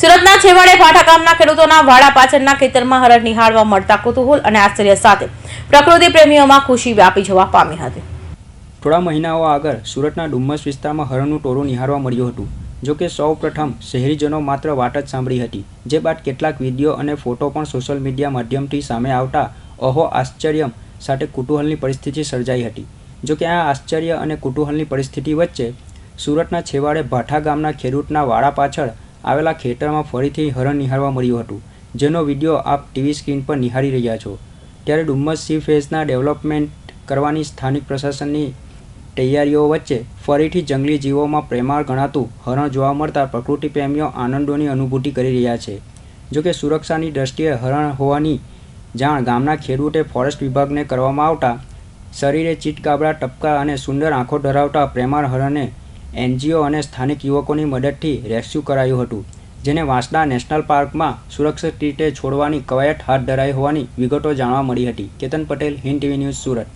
સુરતના છેવાડે ભાઠા ગામના ખેડૂતોના વાડા પાછળના ખેતરમાં હરણ નિહાળવા મળતા કુતૂહલ અને આશ્ચર્ય સાથે પ્રકૃતિ પ્રેમીઓમાં ખુશી વ્યાપી જવા પામી હતી. થોડા મહિનાઓ આગળ સુરતના ડુમ્મસ વિસ્તારમાં હરણનું ટોળું નિહાળવા મળ્યું હતું, જો કે સૌ પ્રથમ શહેરીજનો માત્ર વાત જ સાંભળી હતી, જે બાદ કેટલાક વીડિયો અને ફોટો પણ સોશિયલ મીડિયા માધ્યમથી સામે આવતા અહો આશ્ચર્ય સાથે કુતૂહલની પરિસ્થિતિ સર્જાઈ હતી. જો કે આ આશ્ચર્ય અને કુતૂહલની પરિસ્થિતિ વચ્ચે સુરતના છેવાડે ભાઠા ગામના ખેડૂતના વાડા પાછળ આવેલા ખેતરમાં ફરીથી હરણ નિહાળવા મળ્યું હતું, જેનો વીડિયો આપ ટીવી સ્ક્રીન પર નિહાળી રહ્યા છો. ત્યારે ડુમ્મસ સી ફેઝના ડેવલપમેન્ટ કરવાની સ્થાનિક પ્રશાસનની તૈયારીઓ વચ્ચે ફરીથી જંગલી જીવોમાં પ્રેમાળ ગણાતું હરણ જોવા મળતા પ્રકૃતિ પ્રેમીઓ આનંદોની અનુભૂતિ કરી રહ્યા છે. જોકે સુરક્ષાની દ્રષ્ટિએ હરણ હોવાની જાણ ગામના ખેડૂતે ફોરેસ્ટ વિભાગને કરવામાં આવતા શરીરે ચીટકાબડા ટપકા અને સુંદર આંખો ધરાવતા પ્રેમાળ હરણને એનજીઓ અને સ્થાનિક યુવકોની મદદથી રેસ્ક્યુ કરાયું હતું, જેને વાંસદા નેશનલ પાર્કમાં સુરક્ષિત રીતે છોડવાની કવાયત હાથ ધરાઈ હોવાની વિગતો જાણવા મળી હતી. Ketan Patel, Hind TV news Surat.